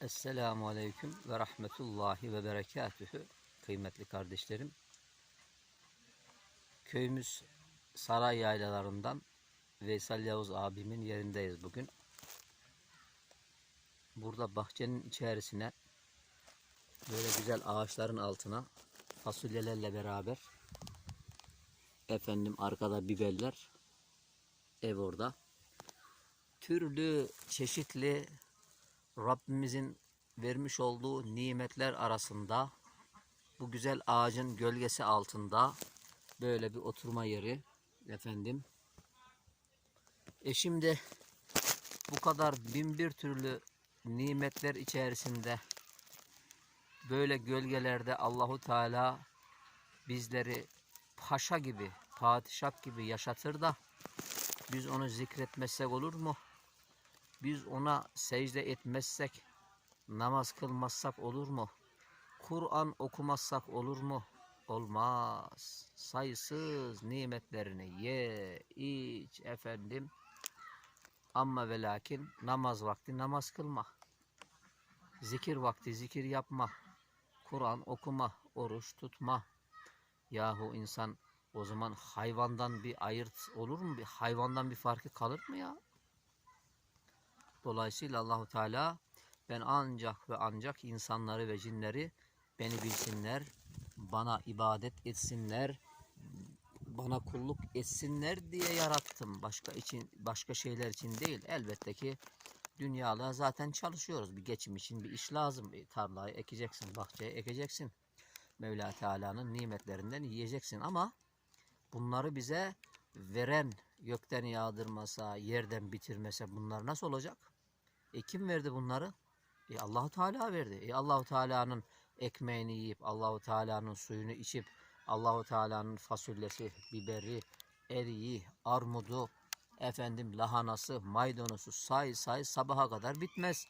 Esselamu Aleyküm ve Rahmetullahi ve Berekatühü kıymetli kardeşlerim. Köyümüz Saray Yaylalarından Veysel Yavuz abimin yerindeyiz bugün. Burada bahçenin içerisine böyle güzel ağaçların altına fasulyelerle beraber efendim arkada biberler ev orada. Türlü çeşitli Rabbimizin vermiş olduğu nimetler arasında bu güzel ağacın gölgesi altında böyle bir oturma yeri efendim. E şimdi bu kadar bin bir türlü nimetler içerisinde böyle gölgelerde Allahu Teala bizleri paşa gibi, padişah gibi yaşatır da biz onu zikretmezsek olur mu? Biz ona secde etmezsek, namaz kılmazsak olur mu? Kur'an okumazsak olur mu? Olmaz. Sayısız nimetlerini ye, iç efendim. Ama ve lakin namaz vakti namaz kılma. Zikir vakti zikir yapma. Kur'an okuma, oruç tutma. Yahu insan o zaman hayvandan bir ayırt olur mu? Bir hayvandan bir farkı kalır mı ya? Dolayısıyla Allahu Teala ben ancak ve ancak insanları ve cinleri beni bilsinler, bana ibadet etsinler, bana kulluk etsinler diye yarattım. Başka için başka şeyler için değil. Elbette ki dünyada zaten çalışıyoruz. Bir geçim için bir iş lazım. Bir tarlayı ekeceksin, bahçeye ekeceksin. Mevla Teala'nın nimetlerinden yiyeceksin ama bunları bize veren gökten yağdırmasa, yerden bitirmese bunlar nasıl olacak? E kim verdi bunları? E Allahu Teala verdi. E Allahu Teala'nın ekmeğini yiyip, Allahu Teala'nın suyunu içip, Allahu Teala'nın fasulyesi, biberi, eriği, armudu, efendim lahanası, maydanozu say say sabaha kadar bitmez.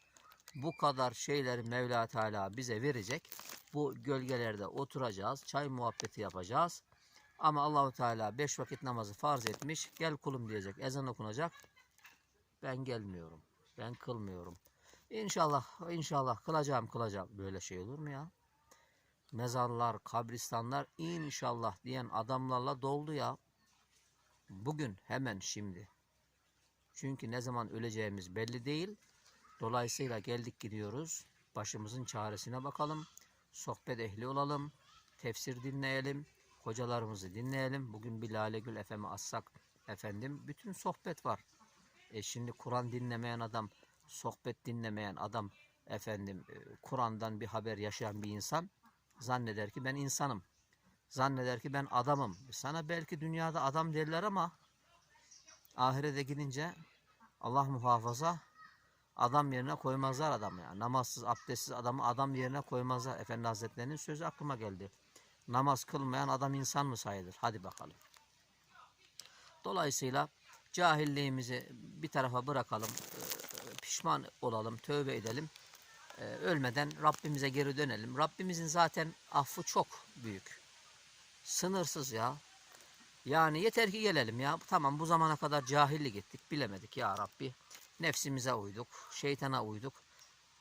Bu kadar şeyleri Mevla Teala bize verecek. Bu gölgelerde oturacağız, çay muhabbeti yapacağız. Ama Allahu Teala beş vakit namazı farz etmiş. Gel kulum diyecek. Ezan okunacak. Ben gelmiyorum. Ben kılmıyorum. İnşallah, inşallah kılacağım, kılacağım. Böyle şey olur mu ya? Mezarlar, kabristanlar inşallah diyen adamlarla doldu ya. Bugün, hemen şimdi. Çünkü ne zaman öleceğimiz belli değil. Dolayısıyla geldik gidiyoruz. Başımızın çaresine bakalım. Sohbet ehli olalım. Tefsir dinleyelim. Hocalarımızı dinleyelim. Bugün bir Lale Gül Efem'i assak efendim bütün sohbet var. E şimdi Kur'an dinlemeyen adam, sohbet dinlemeyen adam efendim e, Kur'an'dan bir haber yaşayan bir insan zanneder ki ben insanım. Zanneder ki ben adamım. Sana belki dünyada adam derler ama ahirete gidince Allah muhafaza adam yerine koymazlar adamı. Yani. Namazsız, abdestsiz adamı adam yerine koymazlar. Efendi Hazretleri'nin sözü aklıma geldi. Namaz kılmayan adam insan mı sayılır? Hadi bakalım. Dolayısıyla cahilliğimizi bir tarafa bırakalım. e, Pişman olalım, tövbe edelim. E, Ölmeden Rabbimize geri dönelim. Rabbimizin zaten affı çok büyük. Sınırsız ya. Yani yeter ki gelelim ya. Tamam bu zamana kadar cahillik ettik, bilemedik ya Rabbi. Nefsimize uyduk, şeytana uyduk.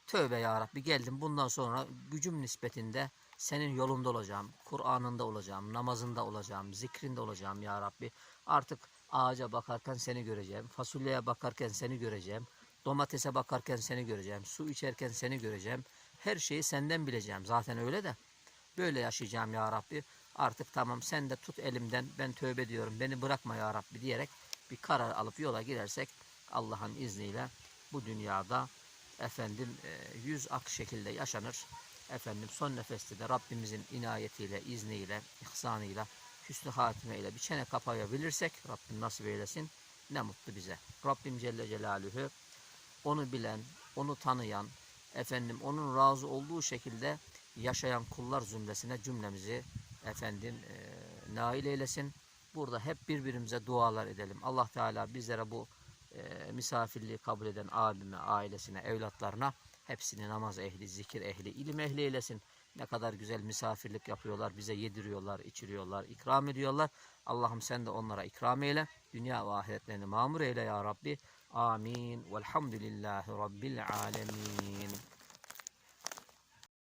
Tövbe ya Rabbi geldim bundan sonra gücüm nispetinde senin yolunda olacağım. Kur'an'ında olacağım, namazında olacağım, zikrinde olacağım ya Rabbi. Artık ağaca bakarken seni göreceğim, fasulyeye bakarken seni göreceğim, domatese bakarken seni göreceğim, su içerken seni göreceğim. Her şeyi senden bileceğim. Zaten öyle de. Böyle yaşayacağım ya Rabbi. Artık tamam sen de tut elimden ben tövbe diyorum beni bırakma ya Rabbi diyerek bir karar alıp yola girersek Allah'ın izniyle bu dünyada efendim e, yüz ak şekilde yaşanır. Efendim son nefeste de Rabbimizin inayetiyle, izniyle, ihsanıyla, hüsnü hatimeyle bir çene kapayabilirsek Rabbim nasip eylesin. Ne mutlu bize. Rabbim Celle Celaluhu onu bilen, onu tanıyan, efendim onun razı olduğu şekilde yaşayan kullar zümresine cümlemizi efendim e, nail eylesin. Burada hep birbirimize dualar edelim. Allah Teala bizlere bu e, misafirliği kabul eden abime, ailesine, evlatlarına hepsini namaz ehli, zikir ehli, ilim ehli eylesin. Ne kadar güzel misafirlik yapıyorlar, bize yediriyorlar, içiriyorlar, ikram ediyorlar. Allah'ım sen de onlara ikram eyle. Dünya ve ahiretlerini mamur eyle ya Rabbi. Amin. Velhamdülillahi Rabbil alemin.